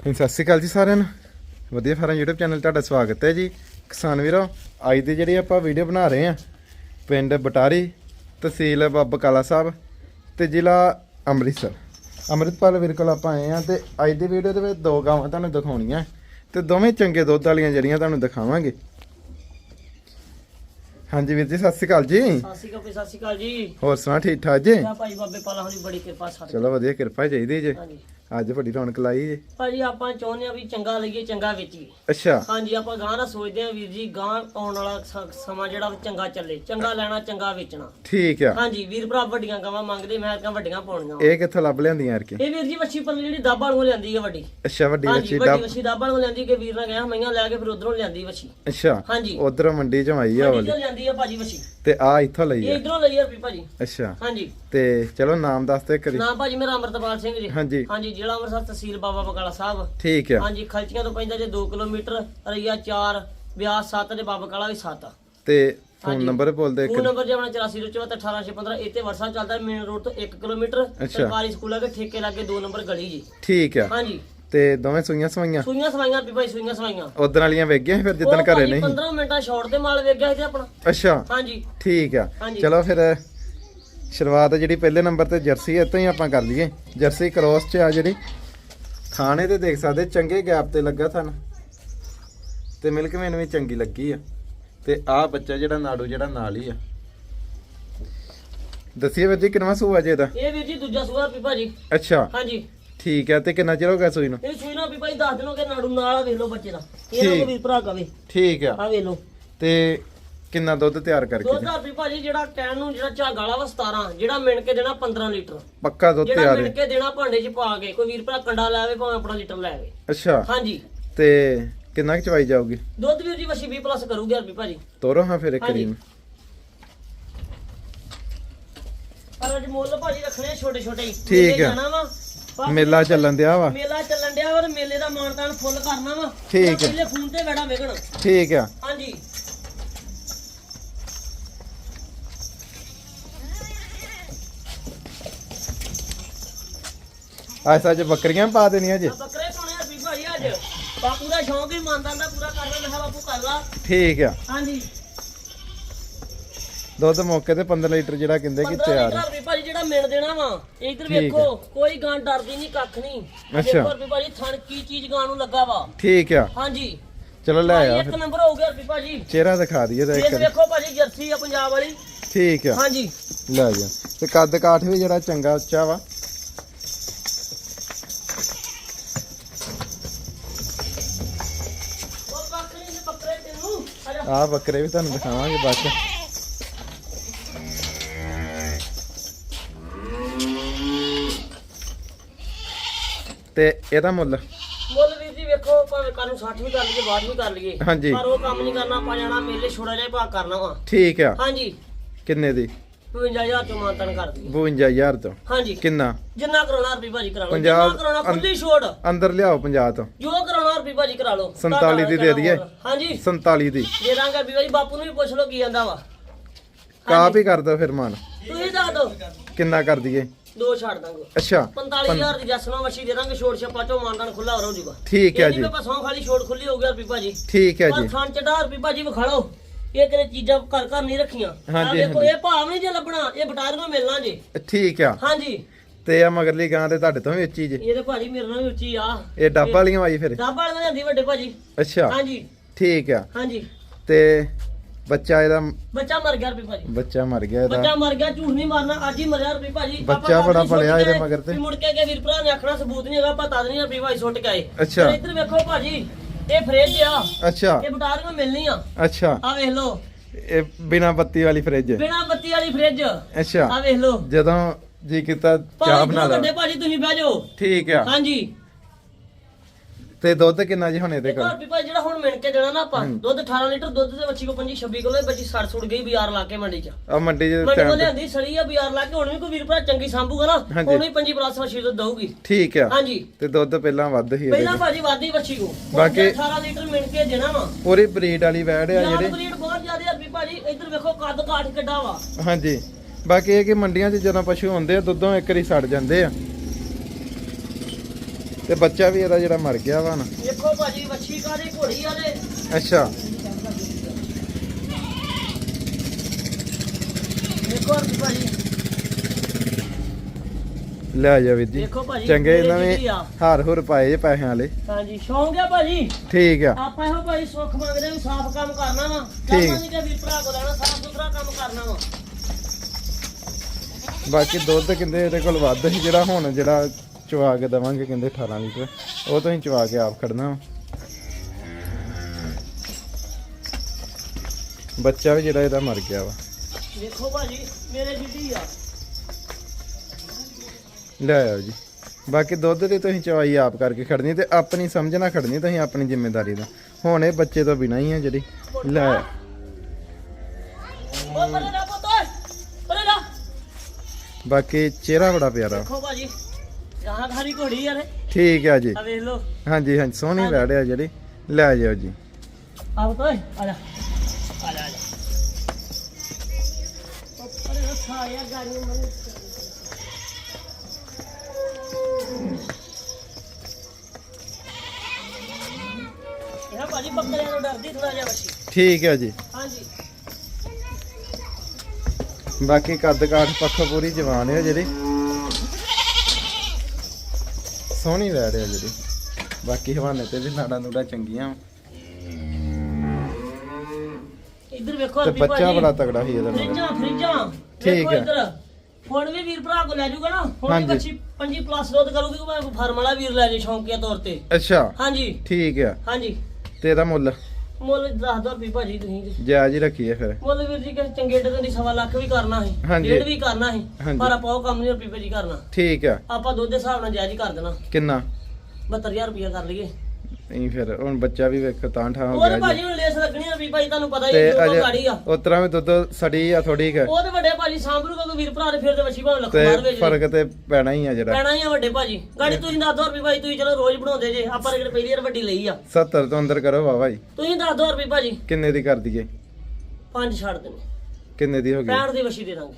ਸਤਿ ਸ਼੍ਰੀ ਅਕਾਲ ਜੀ ਸਾਰਿਆਂ ਨੂੰ। ਵਧੀਆ ਫਾਰਮ YouTube ਚੈਨਲ ਤੁਹਾਡਾ ਸਵਾਗਤ ਹੈ ਜੀ। ਕਿਸਾਨ ਵੀਰੋ ਅੱਜ ਦੀ ਜਿਹੜੀ ਆਪਾਂ ਵੀਡੀਓ ਬਣਾ ਰਹੇ ਆ ਪਿੰਡ ਬਟਾਰੀ ਤਹਿਸੀਲ ਬਾਬਾ ਕਾਲਾ ਸਾਹਿਬ ਤੇ ਜ਼ਿਲ੍ਹਾ ਅੰਮ੍ਰਿਤਸਰ। ਅੰਮ੍ਰਿਤਪਾਲ ਵੀਰ ਕੋਲ ਆਪਾਂ ਆਏ ਆ ਤੇ ਅੱਜ ਦੀ ਵੀਡੀਓ ਦੇ ਵਿੱਚ ਦੋ ਗਾਵਾਂ ਤੁਹਾਨੂੰ ਦਿਖਾਉਣੀਆਂ ਤੇ ਦੋਵੇਂ ਚੰਗੇ ਦੁੱਧ ਵਾਲੀਆਂ ਜਿਹੜੀਆਂ ਤੁਹਾਨੂੰ ਦਿਖਾਵਾਂਗੇ। ਹਾਂਜੀ ਵੀਰ ਜੀ ਸਤਿ ਸ਼੍ਰੀ ਅਕਾਲ ਜੀ। ਸਤਿ ਸ਼੍ਰੀ ਅਕਾਲ ਜੀ, ਸਤਿ ਸ਼੍ਰੀ ਅਕਾਲ ਜੀ। ਹੋਰ ਸੁਣਾ ਠੀਕ ਠਾਕ ਜੀ? ਭਾਈ ਬਾਬੇ ਪਾਲਾ ਹੋਣੀ ਬੜੀ ਕਿਰਪਾ ਸਾਡੇ ਚਲੋ ਵਧੀਆ ਕਿਰਪਾ ਚਾਹੀਦੀ ਜੀ। ਹਾਂਜੀ। ਅੱਜ ਵੱਡੀ ਰੌਣਕ ਲਾਈ ਜੀ। ਭਾਜੀ ਆਪਾਂ ਚਾਹੁੰਦੇ ਆ ਵੀ ਚੰਗਾ ਲਈਏ ਚੰਗਾ ਵੇਚੀਏ। ਅੱਛਾ। ਹਾਂਜੀ ਆਪਾਂ ਗਾਂ ਦਾ ਸੋਚਦੇ ਆ ਵੀਰ ਜੀ ਗਾਂ ਆਉਣ ਵਾਲਾ ਸ- ਸਮਾਂ ਜਿਹੜਾ ਉਹ ਚੰਗਾ ਚੱਲੇ ਚੰਗਾ ਲੈਣਾ ਚੰਗਾ ਵੇਚਣਾ। ਠੀਕ ਆ। ਹਾਂਜੀ ਵੀਰ ਭਰਾ ਵੱਡੀਆਂ ਗਾਵਾਂ ਮੰਗਦੇ ਮੈਂ ਕਿਹਾ ਵੱਡੀਆਂ ਪਾਉਣੀਆਂ। ਇਹ ਕਿੱਥੋਂ ਲੱਭ ਲਿਆਂਦੀਆਂ ਯਾਰ ਕੀ? ਇਹ ਵੀਰ ਜੀ ਵੱਛੀ ਪੱਲੀ ਜਿਹੜੀ ਦਾਬਾਲ ਨੂੰ ਲਿਆਂਦੀ ਹੈ ਵੱਡੀ। ਅੱਛਾ ਵੱਡੀ ਹਾਂਜੀ ਬੱਚੀ ਵੱਡੀ ਡੱਬ। ਵੱਛੀ ਦਾਬਾਲ ਨੂੰ ਲਿਆਂਦੀ ਕਿ ਵੀਰ ਨੇ ਕਿਹਾ ਮਈਆਂ ਲੈ ਕੇ ਫਿਰ ਉਧਰੋਂ ਲਿਆਂਦੀ ਵੱਛੀ। ਅੱਛਾ ਹਾਂਜੀ। ਉਧਰ ਮੰਡੀ ਚ ਆਈ ਆ ਵੱਡੀ। ਵਾਲੀ ਤੋਂ ਲਿਆਂਦੀ ਹੈ ਭਾਜੀ ਵੱਛੀ। ਤੇ ਆ ਇੱਥੋਂ ਲਈ ਇਹ ਆ ਇਧਰੋਂ ਲਈ ਆ ਰੁਪਈ ਭਾਜੀ। ਅੱਛਾ। ਹਾਂਜੀ। ਤੇ ਚਲੋ ਨਾਮ ਦੱਸ ਤੇ ਕਰੀ ਨਾਮ ਭਾਜੀ ਮੇਰਾ ਅਮਰਤਪਾਲ ਸਿੰਘ ਜੀ। ਹਾਂਜੀ। ਹਾਂਜੀ ਜ਼ਿਲ੍ਹਾ ਅੰਮ੍ਰਿਤਸਰ ਤਹਿਸੀਲ ਬਾਬਾ ਬਕਾਲਾ ਸਾਹਿਬ। ਠੀਕ ਆ। ਹਾਂਜੀ ਖਲਚੀਆਂ ਤੋਂ ਪੈਂਦਾ ਜੇ 2 ਕਿਲੋਮੀਟਰ ਰਈਆ 4 ਬਿਆਸ 7 ਤੇ ਬਾਬਾ ਕਾਲਾ ਵੀ 7 ਤੇ ਫੋਨ। ਨੰਬਰ ਬੋਲ ਦੇ ਫੋਨ ਇੱਕ ਨੰਬਰ ਜੇ ਆਪਣਾ 84741815 ਇੱਥੇ WhatsApp ਚੱਲਦਾ ਮੇਨ ਰੋਡ ਤੋਂ 1 ਕਿਲੋਮੀਟਰ। ਸਰਕਾਰੀ ਸਕੂਲਾਂ ਦੇ ਠੇਕੇ ਲਾਗੇ 2 ਨੰਬਰ ਗਲੀ ਜੀ। ਠੀਕ ਆ। ਹਾਂਜੀ। ਤੇ ਦੋਵੇਂ ਸੂਈਆਂ ਸਵਾਈਆਂ? ਸੂਈਆਂ ਸਵਾਈਆਂ ਵੀ ਭਾਈ ਸੂਈਆਂ ਸਵਾਈਆਂ। ਉਧਰ ਵਾਲੀਆਂ ਵੇਖ ਗਈਆਂ ਫਿਰ ਜਿੱਦਣ ਘਰੇ ਨਹੀਂ? 15 ਮਿੰਟਾਂ ਸ਼ਾਰਟ ਤੇ ਮਾਲ ਵੇਖ ਗਿਆ ਸੀ ਆਪਣਾ। ਅੱਛਾ। ਹਾਂਜੀ। ਠੀਕ ਆ। ਚਲੋ ਫਿਰ ਸ਼ੁਰੂਆਤ ਜਿਹੜੀ ਪਹਿਲੇ ਨੰਬਰ ਤੇ ਜਰਸੀ ਹੈ ਤੋਂ ਹੀ ਆਪਾਂ ਕਰ ਲਈਏ। ਜਰਸੀ ਕ੍ਰੋਸ ਚ ਆ ਜਿਹੜੀ। ਥਾਣੇ ਤੇ ਦੇਖ ਸਕਦੇ ਚੰਗੇ ਗੈਪ ਤੇ ਲੱਗਾ ਥਣ ਤੇ ਮਿਲਕ ਮੈਨ ਵੀ ਚੰਗੀ ਲੱਗੀ ਆ। ਤੇ ਆ ਬੱਚਾ ਜਿਹੜਾ ਨਾੜੂ ਜਿਹੜਾ ਨਾਲ ਹੀ ਆ। ਦੱਸੀਏ ਵੀਰ ਜੀ ਕਿੰਨਾ ਸੂਆ ਜੇ ਦਾ ਇਹ ਵੀਰ ਜੀ ਦੂਜਾ ਸੂਆ ਵੀ ਭਾਜੀ। ਅੱਛਾ। ਹਾਂਜੀ। ਠੀਕ ਹੈ ਤੇ ਕਿੰਨਾ ਚਿਰ ਹੋ ਗਿਆ ਸੂਈ ਨੂੰ? ਇਹ ਸੂਈ ਨਾ ਵੀ ਭਾਈ ਦੱਸ ਦਿਨੋਂ ਕਿ ਨਾੜੂ ਨਾਲ ਆ ਵੇਖ ਲਓ ਬੱਚੇ ਦਾ। ਕੋ ਵੀ ਭਰਾ ਕਵੇ। ਠੀਕ ਆ। ਆ ਵੇਖ ਲਓ। ਤੇ ਕਿੰਨਾ ਦੁੱਧ ਤਿਆਰ ਕਰਕੇ ਦੁੱਧ ਵੀ ਭਾਜੀ ਜਿਹੜਾ ਟੈਨ ਨੂੰ ਜਿਹੜਾ ਝਾਗ ਵਾਲਾ ਵਾ 17 ਜਿਹੜਾ ਮਿਣ ਕੇ ਦੇਣਾ 15 ਲੀਟਰ। ਪੱਕਾ ਦੁੱਧ ਜਿਹੜਾ ਤਿਆਰ ਮਿਣ ਹੈ ਕੇ ਦੇਣਾ ਭਾਂਡੇ 'ਚ ਪਾ ਕੇ ਕੋਈ ਵੀਰ ਭਰਾ ਕੰਡਾ ਲੈ ਆਵੇ ਭਾਵੇਂ ਆਪਣਾ ਲੀਟਰ ਲੈ ਆਵੇ। ਅੱਛਾ। ਹਾਂਜੀ। ਤੇ ਕਿੰਨਾ ਕੁ ਚਵਾਈ ਜਾਊਗੀ? ਦੁੱਧ ਵੀਰ ਜੀ ਵਸ਼ੀ 20 ਪਲੱਸ ਕਰੂਗੀ ਹਰਪੀ ਭਾਜੀ। ਤੋਰੋ ਹਾਂ ਫਿਰ ਇੱਕ ਹਾਂਜੀ। ਰੀਮ ਪਰ ਅੱਜ ਮੁੱਲ ਭਾਜੀ ਰੱਖਣੇ ਛੋਟੇ ਛੋਟੇ ਹੀ। ਠੀਕ ਮੇਲੇ ਆ। ਜਾਣਾ ਵਾ। ਮੇਲਾ ਚੱਲਣ ਦਿਆ ਵਾ। ਮੇਲਾ ਚੱਲਣ ਡਿਆ ਵਾ ਤੇ ਮੇਲੇ ਦਾ ਮਾਨਤਾਨ ਫੁੱਲ ਕਰਨਾ ਵਾ। ਠੀਕ ਆ। ਪਹਿਲੇ ਫੋਨ ਤੇ ਬੈਠਾ ਵੇਖਣ ਠੀਕ ਆ। ਹਾਂਜੀ। ਐਸਾ ਚ ਬੱਕਰੀਆਂ ਪਾ ਦੇਣੀਆਂ ਜੇ। ਆ ਬੱਕਰੇ ਸੋਣੇ ਹਰਪੀ ਭਾਜੀ ਅੱਜ। ਬਾਪੂ ਦਾ ਸ਼ੌਂਕ ਹੀ ਮਾਨਤਾਨ ਦਾ ਪੂਰਾ ਕਰਨਾ ਮੈਂ ਕਿਹਾ ਬਾਪੂ ਕਰ ਲਾ। ਠੀਕ ਆ। ਹਾਂਜੀ। ਦੁੱਧ ਮੌਕੇ ਤੇ 15 ਲੀਟਰ ਜਿਹੜਾ ਕਹਿੰਦੇ ਕਿ 15 ਤਿਆਰ। ਆ। ਲੀਟਰ ਵੀ ਭਾਜੀ ਜਿਹੜਾ ਮਿਲ ਦੇਣਾ ਵਾ। ਇੱਧਰ ਆ। ਵੇਖੋ ਕੋਈ ਗਾਂ ਡਰਦੀ ਨਹੀਂ ਕੱਖ ਨਹੀਂ ਅੱਛਾ। ਦੇਖੋ ਵੀ ਭਾਜੀ ਥਣ ਕੀ ਚੀਜ਼ ਗਾਂ ਨੂੰ ਲੱਗਾ ਵਾ। ਠੀਕ ਆ। ਹਾਂਜੀ। ਚਲੋ ਲੈ ਆ ਇੱਕ ਨੰਬਰ ਹੋ ਗਿਆ ਵੀ ਭਾਜੀ ਚਿਹਰਾ ਦਿਖਾ ਦਈਏ ਤਾਂ ਇੱਕ। ਵੇਖੋ ਭਾਜੀ ਜਰਸੀ ਆ ਪੰਜਾਬ ਵਾਲੀ। ਠੀਕ ਆ। ਹਾਂਜੀ। ਲੈ ਜਾ। ਤੇ ਕੱਦ ਕਾਠ ਵੀ ਜਿਹੜਾ ਚੰਗਾ ਉੱਚਾ ਵਾ। ਆ ਬੱਕਰੇ ਵੀ ਤੁਹਾਨੂੰ ਦਿਖਾਵਾਂਗੇ ਬਾਅਦ ਚ। ਤੇ ਇਹਦਾ ਮੁੱਲ? ਮੁੱਲ ਵੀਰ ਜੀ ਵੇਖੋ ਭਾਵੇਂ ਕੱਲ ਨੂੰ 60 ਵੀ ਕਰ ਲਈਏ ਬਾਅਦ ਵੀ ਕਰ ਲਈਏ ਹਾਂਜੀ। ਪਰ ਉਹ ਕੰਮ ਨਹੀਂ ਕਰਨਾ ਆਪਾਂ ਜਾਣਾ ਮੇਲੇ ਛੋੜਾ ਜਿਹਾ ਭਾਅ ਕਰਨਾ ਵਾ। ਠੀਕ ਆ। ਹਾਂਜੀ। ਕਿੰਨੇ ਦੀ? 55000 ਤੋਂ ਮਾਨਤਨ ਕਰ ਦਈਏ। 52000 ਤੋਂ? ਹਾਂਜੀ। ਕਿੰਨਾ? ਜਿੰਨਾ ਕਰਾਉਣਾ ਰੁਪਏ ਭਾਜੀ ਕਰਾ ਲਓ। ਜਿੰਨਾ ਕਰਾਉਣਾ ਖੁੱਲੀ ਛੋੜ ਅੰਦਰ ਲਿਆਓ 50 ਤੋਂ। ਜੋ ਕਰਾਉਣਾ ਰੁਪਏ ਭਾਜੀ ਕਰਾ ਲਓ। 47 ਦੀ ਦੇ ਦਈਏ? ਹਾਂਜੀ। 47 ਦੀ। ਦੇ ਦਾਂਗੇ ਵੀ ਭਾਜੀ ਬਾਪੂ ਨੂੰ ਵੀ ਪੁੱਛ ਲਓ ਕੀ ਜਾਂਦਾ ਵਾ। ਕਾਪ ਹੀ ਕਰ ਦੋ ਫਿਰ ਮਾਨ। ਤੁਸੀਂ ਦੱਸ ਦਿਓ। ਕਿੰਨਾ ਕਰ ਦਈਏ? ਦੋ ਛੱਡ ਦਾਂਗੇ। ਅੱਛਾ 45000 ਦੀ ਜਸਨਾ ਮੱਛੀ ਦੇ ਦਾਂਗੇ ਛੋੜ ਛੱਪਾ ਚੋਂ ਮਾਨਦਾਨ ਖੁੱਲਾ ਹੋ ਜਾਊਗਾ। ਠੀਕ ਹੈ ਜੀ। ਨਹੀਂ ਆਪਾਂ ਸੌਂ ਖਾਲੀ ਛੋੜ ਖੁੱਲੀ ਹੋ ਗਿਆ ਰੁਪਏ ਭਾਜੀ। ਠੀਕ ਹੈ ਪਰ ਜੀ। ਖਾਨ ਚੜਾ ਰੁਪਏ ਭਾਜੀ ਵਿਖਾ ਲਓ। ਇਹ ਕਿਹੜੇ ਚੀਜ਼ਾਂ ਘਰ ਘਰ ਨਹੀਂ ਰੱਖੀਆਂ। ਹਾਂਜੀ, ਦੇਖੋ। ਇਹ ਭਾਵ ਨਹੀਂ ਜੇ ਲੱਭਣਾ ਇਹ ਬਟਾਰੀਆਂ ਮਿਲਣਾ ਜੀ। ਠੀਕ ਆ। ਹਾਂਜੀ। ਤੇ ਆ ਮਗਰਲੀ ਗਾਂ ਤੇ ਤੁਹਾਡੇ ਤੋਂ ਵੀ ਉੱਚੀ ਜੇ। ਇਹ ਤੇ ਭਾਜੀ ਮੇਰੇ ਨਾਲ ਵੀ ਉੱਚੀ ਆ। ਇਹ ਡੱਬ ਵਾਲੀਆਂ ਵਾਈ ਫਿਰ। ਡੱਬ ਵਾਲੇ ਲਿਆਂਦੀ ਵੱਡੇ ਭਾਜੀ ਅੱਛਾ। ਹਾਂਜੀ। ਠੀਕ ਆ। ਹਾਂਜੀ। ਤੇ ਬੱਚਾ ਇਹਦਾ ਬੱਚਾ ਮਰ ਗਿਆ ਰੁਪਏ ਭਾਜੀ ਬੱਚਾ ਮਰ ਗਿਆ ਇਹਦਾ। ਬੱਚਾ ਮਰ ਗਿਆ ਝੂਠ ਨਹੀਂ ਮਾਰਨਾ ਅੱਜ ਹੀ ਮਰਿਆ ਰੁਪਏ ਭਾਜੀ ਬੱਚਾ ਆਪਾਂ ਬੜਾ ਹੀ ਸੁੱਟ ਇਹਦੇ ਕੇ ਮਗਰ ਤੇ। ਵੀ ਮੁੜ ਕੇ ਕਿ ਵੀਰ ਭਰਾ ਨੇ ਆਖਣਾ ਸਬੂਤ ਨਹੀਂ ਹੈਗਾ ਪਤਾ ਨਹੀਂ ਰੁਪਏ ਭਾਈ ਸੁੱਟ ਕੇ ਆਏ। ਅੱਛਾ। ਤੇ ਇੱਧਰ ਵੇਖੋ ਭਾਜੀ ਇਹ ਫ੍ਰਿਜ ਆ। ਅੱਛਾ। ਇਹ ਬਟਾਰੀਆਂ ਮਿਲਣੀ ਆ ਅੱਛਾ। ਆ ਵੇਖ ਲਓ। ਇਹ ਬਿਨਾ ਬੱਤੀ ਵਾਲੀ ਫ੍ਰਿਜ ਬਿਨਾ ਬੱਤੀ ਵਾਲੀ ਫ੍ਰਿਜ ਅੱਛਾ। ਆ ਵੇਖ ਲਓ। ਜਦੋਂ ਜੀ ਕੀਤਾ ਚਾਹ ਬਣਾ ਲਾ ਵੱਡੇ ਭਾਜੀ ਤੁਸੀਂ ਬਹਿ ਜਾਓ। ਠੀਕ ਆ। ਹਾਂਜੀ। ਤੇ ਦੁੱਧ ਕਿੰਨਾ ਜੀ ਹੁਣ ਇਹਦੇ ਕੋਲ? ਭਾਜੀ ਜਿਹੜਾ ਹੁਣ ਮਿਣ ਕੇ ਦੇਣਾ ਨਾ ਆਪਾਂ। ਦੁੱਧ 18 ਲੀਟਰ ਦੁੱਧ ਦੇ ਬੱਚੀ ਕੋ 25 26 ਕਿਲੋ ਬੱਚੀ ਸੜ ਸੁੜ ਗਈ ਬਾਜ਼ਾਰ ਲਾ ਕੇ ਮੰਡੀ ਚ। ਆ ਮੰਡੀ ਦੇ ਮੰਡੀ ਟਾਈਮ ਕੋ ਤੇ। ਲਿਆਂਦੀ ਸੜੀ ਆ ਬਾਜ਼ਾਰ ਲਾ ਕੇ ਹੁਣ ਵੀ ਕੋਈ ਵੀਰ ਭਰਾ ਚੰਗੀ ਸੰਭੂਗਾ ਨਾ। ਹੁਣ ਵੀ 25 ਪਲੱਸ ਮੱਛੀ ਦੁੱਧ ਦਊਗੀ। ਠੀਕ ਆ। ਹਾਂਜੀ। ਤੇ ਦੁੱਧ ਪਹਿਲਾਂ ਵੱਧ ਇਹਦੇ ਪਹਿਲਾਂ ਚ। ਭਾਜੀ ਵਾਦੀ ਬੱਚੀ ਕੋ। ਬਾਕੀ- 18 ਲੀਟਰ ਮਿਣ ਕੇ ਦੇਣਾ ਵਾ। ਪੂਰੀ ਬਰੀਡ ਵਾਲੀ ਵੈੜ ਆ ਜਿਹੜੇ। ਬਰੀਡ ਬਹੁਤ ਜ਼ਿਆਦਾ ਰੁਪਏ ਭਾਜੀ ਇੱਧਰ ਵੇਖੋ ਕੱਦ ਕਾਠ ਕਿੱਡਾ ਵਾ। ਹਾਂਜੀ। ਬਾਕੀ ਇਹ ਕਿ ਮੰਡੀਆਂ 'ਚ ਜਦੋਂ ਪਸ਼ੂ ਹੁੰਦੇ ਆ ਦੁੱਧੋਂ ਇੱਕ ਵਾਰੀ ਸੜ ਜਾਂਦੇ ਆ। ਤੇ ਬੱਚਾ ਵੀ ਇਹਦਾ ਜਿਹੜਾ ਮਰ ਗਿਆ ਵਾ ਨਾ। ਦੇਖੋ ਭਾਜੀ ਵੱਛੀ ਕਾਦੀ ਘੋੜੀ ਆ ਤੇ? ਅੱਛਾ। ਦੇਖੋ ਭਾਜੀ। ਲੈ ਜਾ ਵੀਰ ਜੀ। ਦੇਖੋ ਭਾਜੀ ਚੰਗੇ ਇਹਨਾਂ ਨੇ ਆ। ਹਾਰ ਹੁਰ ਪਾਏ ਜੇ ਪੈਸਿਆਂ ਵਾਲੇ। ਹਾਂਜੀ ਸ਼ੌਂਕ ਆ ਭਾਜੀ? ਠੀਕ ਆ। ਆਪਾਂ ਇਹੋ ਭਾਈ ਸੁੱਖ ਮੰਗਦੇ ਵੀ ਸਾਫ਼ ਕੰਮ ਕਰਨਾ ਵਾ। ਠੀਕ। ਆਪਾਂ ਨਹੀਂ ਕਿ ਵੀਰ ਭਰਾ ਕੋ ਲੈਣਾ ਸਾਫ਼ ਸੁਥਰਾ ਕੰਮ ਕਰਨਾ ਵਾ। ਬਾਕੀ ਦੁੱਧ ਕਹਿੰਦੇ ਇਹਦੇ ਕੋਲ ਵੱਧ ਸੀ ਜਿਹੜਾ ਹੁਣ ਜਿਹੜਾ ਚਵਾ ਕੇ ਦਵਾਂਗੇ ਕਹਿੰਦੇ 18 ਲੀਟਰ। ਉਹ ਤੁਸੀਂ ਚਵਾ ਕੇ ਆਪ ਖੜਨਾ। ਬੱਚਾ ਵੀ ਜਿਹੜਾ ਇਹਦਾ ਮਰ ਗਿਆ ਵਾ। ਦੇਖੋ ਭਾਜੀ ਮੇਰੇ ਜਿੱਡੀ ਆ। ਲੈ ਆਓ ਜੀ। ਬਾਕੀ ਦੁੱਧ ਤੇ ਤੁਸੀਂ ਚਵਾਈ ਆਪ ਕਰਕੇ ਖੜਨੀ ਤੇ ਆਪਣੀ ਸਮਝ ਨਾਲ ਖੜਨੀ ਤੁਸੀਂ ਆਪਣੀ ਜ਼ਿੰਮੇਵਾਰੀ ਦਾ ਹੁਣ ਇਹ ਬੱਚੇ ਤੋਂ ਬਿਨਾਂ ਹੀ ਆ ਜਿਹੜੀ। ਲੈ ਬਾਕੀ ਚਿਹਰਾ ਬੜਾ ਪਿਆਰਾ ਦੇਖੋ ਭਾਜੀ ਘੋੜੀ ਯਾਰ ਠੀਕ ਆ ਜੀ। ਆ ਵੇਖ ਲੋ ਹਾਂਜੀ ਹਾਂਜੀ ਸੋਹਣੀ ਵੈੜ ਆ ਜਿਹੜੀ। ਲੈ ਜਾਓ ਜੀ। ਆ ਪੁੱਤ ਓਏ ਆ ਜਾ। ਆ ਜਾ ਆ ਜਾ। ਓ ਪਰੇ ਦਾ ਸਾਇਆ ਗਾੜੀ ਮਨ ਇਹ ਭਾਜੀ ਬੱਕਰਿਆਂ ਤੋਂ ਡਰਦੀ ਥੋੜਾ ਜਿਹਾ ਵਸ਼ੀ ਠੀਕ ਆ ਜੀ। ਹਾਂਜੀ। ਬਾਕੀ ਕੱਦ ਕਾਠ ਪੱਖੋਂ ਪੂਰੀ ਜਵਾਨ ਹੈ ਜਿਹੜੀ। ਸੋਹਣੀ ਵੈੜ ਆ ਜਿਹੜੀ। ਬਾਕੀ ਹਵਾਨੇ ਤੇ ਵੀ ਨਾੜਾ ਨੂੜਾ ਚੰਗੀਆਂ। ਇੱਧਰ ਵੇਖੋ ਤੇ ਬੱਚਾ। ਬੜਾ ਤਗੜਾ ਸੀ ਇਹਦਾ। ਫਰਿੱਜਾਂ ਫਰਿੱਜਾਂ। ਠੀਕ ਹੈ। ਹੁਣ ਵੀ ਵੀਰ ਭਰਾ ਕੋ ਲੈ ਜਾਊਗਾ ਨਾ। ਹੁਣ ਬੱਚੀ 5 ਪਲੱਸ ਦੁੱਧ ਕਰੂਗੀ ਕਿ ਮੈਂ ਫਾਰਮ ਵਾਲਾ ਵੀਰ ਲੈ ਜੇ ਸ਼ੌਂਕੀਆ ਤੌਰ ਤੇ। ਅੱਛਾ। ਹਾਂਜੀ। ਠੀਕ ਆ। ਹਾਂਜੀ। ਤੇ ਇਹਦਾ ਮੁੱਲ? ਮੁੱਲ 10000 ਰੁਪਏ ਭਾਜੀ ਤੁਸੀਂ ਜੀ। ਜਾਇਜ਼ ਹੀ ਰੱਖੀਏ ਫਿਰ ਮੁੱਲ ਵੀਰ ਜੀ ਕਿ ਚੰਗੇ ਦੀ ਸਵਾ ਲੱਖ ਵੀ ਕਰਨਾ ਸੀ ਹਾਂਜੀ। ਡੇਢ ਵੀ ਕਰਨਾ ਹਾਂਜੀ। ਪਰ ਆਪਾਂ ਉਹ ਕੰਮ ਨਹੀਂ ਰੁਪਏ ਭਾਜੀ ਕਰਨਾ ਠੀਕ ਆ ਆਪਾਂ ਦੁੱਧ ਦੇ ਹਿਸਾਬ ਨਾਲ ਜਾਇਜ਼ ਹੀ ਕਰ ਦੇਣਾ ਕਿੰਨਾ 72000 ਰੁਪਏ ਕਰ ਲਈਏ ਨਹੀਂ ਫਿਰ ਹੁਣ ਬੱਚਾ ਵੀ ਵੇਖ ਤਾਂ ਠਾਂ ਹੋ ਉਹ ਗਿਆ ਤੇ ਭਾਜੀ ਜੀ। ਨੂੰ ਲੇਸ ਲੱਗਣੀ ਆ ਵੀ ਭਾਈ ਤੁਹਾਨੂੰ ਪਤਾ ਹੀ ਤੇ ਹੈ ਜੋ ਅਜੇ ਗਾੜੀ ਆ। ਉਤਰਾ ਵੀ ਦੁੱਧ ਸੜੀ ਆ ਥੋੜੀ ਕੁ। ਉਹ ਤੇ ਵੱਡੇ ਭਾਜੀ ਸਾਂਭਰੂ ਕੋਈ ਵੀਰ ਭਰਾ ਦੇ ਫਿਰ ਤੇ ਵਛੀ ਭਾਵੇਂ ਲੱਖ ਤੇ ਮਾਰ ਵੇਚ। ਫ਼ਰਕ ਤੇ ਪੈਣਾ ਹੀ ਆ ਜਿਹੜਾ। ਪੈਣਾ ਹੀ ਆ ਵੱਡੇ ਭਾਜੀ। ਗਾੜੀ ਤੁਸੀਂ ਦੱਸ ਦੋ ਰੁਪਏ ਭਾਜੀ ਤੁਸੀਂ ਚਲੋ ਰੋਜ਼ ਬਣਾਉਂਦੇ ਜੇ ਆਪਾਂ ਕਿਹੜੇ ਪਹਿਲੀ ਵਾਰ ਵੱਡੀ ਲਈ ਆ। 70 ਤੋਂ ਅੰਦਰ ਕਰੋ ਵਾਵਾ ਜੀ ਤੁਸੀਂ ਦੱਸ ਦੋ ਰੁਪਏ ਭਾਜੀ। ਕਿੰਨੇ ਦੀ ਕਰ ਦਈਏ? ਪੰਜ ਛੱਡ ਦੇਣੇ ਕਿੰਨੇ ਦੀ ਹੋ ਗਈ? 65 ਦੀ ਵਛੀ ਦੇ ਦਾਂਗੇ।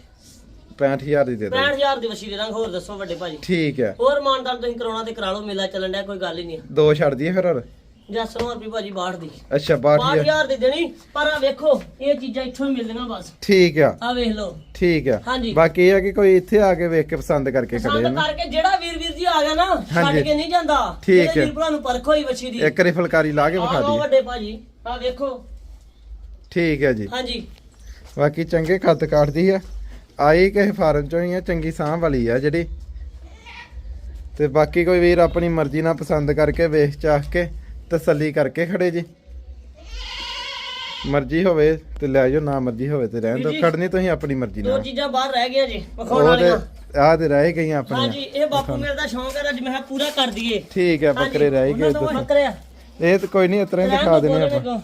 65000 ਦੀ ਦੇ ਦਿਓ। 65000 ਦੀ ਵਛੀ ਦੇ ਦਾਂਗੇ ਹੋਰ ਦੱਸੋ ਵੱਡੇ ਭਾਜੀ। ਠੀਕ ਹੈ। ਹੋਰ ਮਾਨਦਾਨ ਤੁਸੀਂ ਕਰਾਉਣਾ ਤੇ ਕਰਾ ਲਓ ਮੇਲਾ ਚੱਲਣ ਡਿਆ ਕੋਈ ਗੱਲ ਹੀ ਨਹੀਂ ਦੋ ਛੱਡ ਦਈਏ ਫਿਰ ਹੋਰ? ਜੱਸ ਨੂੰ ਰੁਪਏ ਭਾਜੀ 62 ਦੀ। ਅੱਛਾ 62000 62000 ਦੀ ਦੇਣੀ ਪਰ ਆ ਵੇਖੋ ਇਹ ਚੀਜ਼ਾਂ ਇੱਥੋਂ ਹੀ ਮਿਲਦੀਆਂ ਬਸ। ਠੀਕ ਆ। ਆ ਵੇਖ ਲਓ। ਠੀਕ ਆ। ਹਾਂਜੀ। ਬਾਕੀ ਇਹ ਆ ਕਿ ਕੋਈ ਇੱਥੇ ਆ ਕੇ ਵੇਖ ਕੇ ਪਸੰਦ ਕਰਕੇ ਖੜੇ ਪਸੰਦ ਨਾ। ਕਰਕੇ ਜਿਹੜਾ ਵੀਰ ਵੀਰ ਜੀ ਆ ਗਿਆ ਨਾ ਛੱਡ ਹਾਂਜੀ। ਕੇ ਨਹੀਂ ਜਾਂਦਾ। ਠੀਕ ਜਿਹੜੇ ਹੈ। ਵੀਰ ਭਰਾ ਨੂੰ ਪਰਖ ਹੋਈ ਵਛੀ ਦੀ। ਇੱਕ ਰੀ ਫੁਲਕਾਰੀ ਲਾ ਕੇ ਵਿਖਾ ਆਹ ਲਓ ਦਈਏ। ਵੱਡੇ ਭਾਜੀ ਆ ਵੇਖੋ। ਠੀਕ ਹੈ ਜੀ। ਹਾਂਜੀ। ਬਾਕੀ ਚੰਗੇ ਖੱਤ ਕਾਟਦੀ ਆ। ਆਈ ਕਿਸੇ ਫਾਰਮ ਚੋਂ ਹੀ ਆ ਚੰਗੀ ਸਾਂਭ ਵਾਲੀ ਆ ਜਿਹੜੀ। ਤੇ ਬਾਕੀ ਕੋਈ ਵੀਰ ਆਪਣੀ ਮਰਜ਼ੀ ਨਾਲ ਪਸੰਦ ਕਰਕੇ ਵੇਖ ਚਾਹ ਕੇ ਤਸੱਲੀ ਕਰਕੇ ਖੜੇ ਜੀ। ਮਰਜ਼ੀ ਹੋਵੇ ਤੇ ਲੈ ਜਾਓ ਨਾ ਮਰਜ਼ੀ ਹੋਵੇ ਤੇ ਰਹਿਣ ਦਿਓ। ਖੜਨੀ ਤੁਸੀਂ ਆਪਣੀ ਮਰਜ਼ੀ ਦੋ ਨਾਲ। ਚੀਜ਼ਾਂ ਬਾਹਰ ਰਹਿ ਗਈਆਂ ਜੀ ਵਿਖਾਉਣ ਉਹ ਤੇ ਵਾਲੀਆਂ। ਆਹ ਤੇ ਰਹਿ ਗਈਆਂ ਹਾਂਜੀ ਆਪਣੀਆਂ ਇਹ ਬਾਪੂ ਮੇਰੇ ਦਾ ਸ਼ੌਂਕ ਹੈ ਅੱਜ ਮੈਂ ਕਿਹਾ ਪੂਰਾ ਕਰ ਦਈਏ। ਠੀਕ ਹੈ ਬੱਕਰੇ ਰਹਿ ਗਏ। ਬੱਕਰੇ ਇਹ ਤਾਂ ਕੋਈ ਨਹੀਂ ਇਤਰਾ ਹੀ ਦਿਖਾ ਦੇਣੇ ਆਪਾਂ।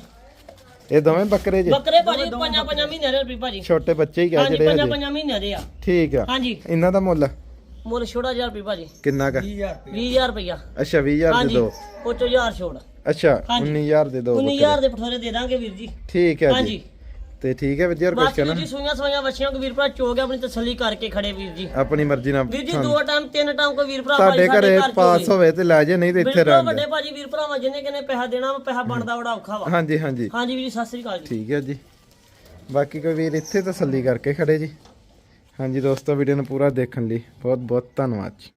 ਇਹ ਦੋਵੇਂ ਬੱਕਰੇ ਜੇ? ਬੱਕਰੇ ਭਾਜੀ ਪੰਜਾਂ ਪੰਜਾਂ ਮਹੀਨਿਆਂ ਦੇ ਰੁਪਏ ਭਾਜੀ। ਛੋਟੇ ਬੱਚੇ ਹੀ ਆ ਹਾਂਜੀ ਜਿਹੜੇ ਪੰਜਾਂ ਹਜੇ। ਪੰਜਾਂ ਮਹੀਨਿਆਂ ਦੇ ਆ। ਠੀਕ ਆ। ਹਾਂਜੀ। ਇਹਨਾਂ ਦਾ ਮੁੱਲ? ਮੁੱਲ ਛੋੜਾ 1000 ਰੁਪਏ ਭਾਜੀ। ਕਿੰਨਾ ਕਾ? 20000 ਰੁਪਇਆ ਅੱਛਾ 20000 ਦੇ ਹਾਂਜੀ ਦੋ। ਉਹ ਚੋਂ 1000 ਛੋੜ। ਅੱਛਾ ਹਾਂਜੀ। 19000 ਦੇ ਦੋ 19000 ਦੇ ਪਠੋਰੇ ਦੇ ਦਾਂਗੇ ਵੀਰ ਜੀ। ਠੀਕ ਹੈ ਜੀ। ਹਾਂਜੀ। ਤੇ ਠੀਕ ਹੈ ਵੀਰ ਜੀ ਹੋਰ ਕੁਝ ਬਾਕੀ ਵੀਰ ਕਹਿਣਾ ਜੀ ਸੂਈਆਂ ਸਵਾਈਆਂ ਬੱਚੀਆਂ ਕੋ ਵੀਰ ਭਰਾ ਚੋ ਕੇ ਆਪਣੀ ਤਸੱਲੀ ਕਰਕੇ ਖੜੇ ਵੀਰ ਜੀ। ਆਪਣੀ ਮਰਜ਼ੀ ਨਾਲ ਵੀਰ ਜੀ ਦੋ ਟਾਈਮ ਤਿੰਨ ਟਾਈਮ ਕੋਈ ਵੀਰ ਭਰਾ ਤੁਹਾਡੇ ਭਾਜੀ ਘਰੇ ਘਰ ਪਾਸ। ਹੋਵੇ ਤੇ ਲੈ ਜੇ ਨਹੀਂ ਤੇ ਇੱਥੇ ਰਹਿਣ ਵੱਡੇ ਭਾਜੀ ਵੀਰ ਭਰਾਵਾਂ ਜਿੰਨੇ ਕਿਨੇ ਪੈਸਾ ਦੇਣਾ ਵਾ ਪੈਸਾ ਬਣਦਾ ਬੜਾ ਔਖਾ ਵਾ। ਹਾਂਜੀ ਹਾਂਜੀ। ਹਾਂਜੀ ਵੀਰ ਜੀ ਸਤਿ ਸ੍ਰੀ ਅਕਾਲ ਜੀ। ਠੀਕ ਹੈ ਜੀ। ਬਾਕੀ ਕੋਈ ਵੀਰ ਇੱਥੇ ਤਸੱਲੀ ਕਰਕੇ ਖੜੇ ਜੀ। ਹਾਂਜੀ ਦੋਸਤੋ ਵੀਡੀਓ ਨੂੰ ਪੂਰਾ ਦੇਖਣ ਲਈ ਬਹੁਤ ਬਹੁਤ ਧੰਨਵਾਦ ਜੀ।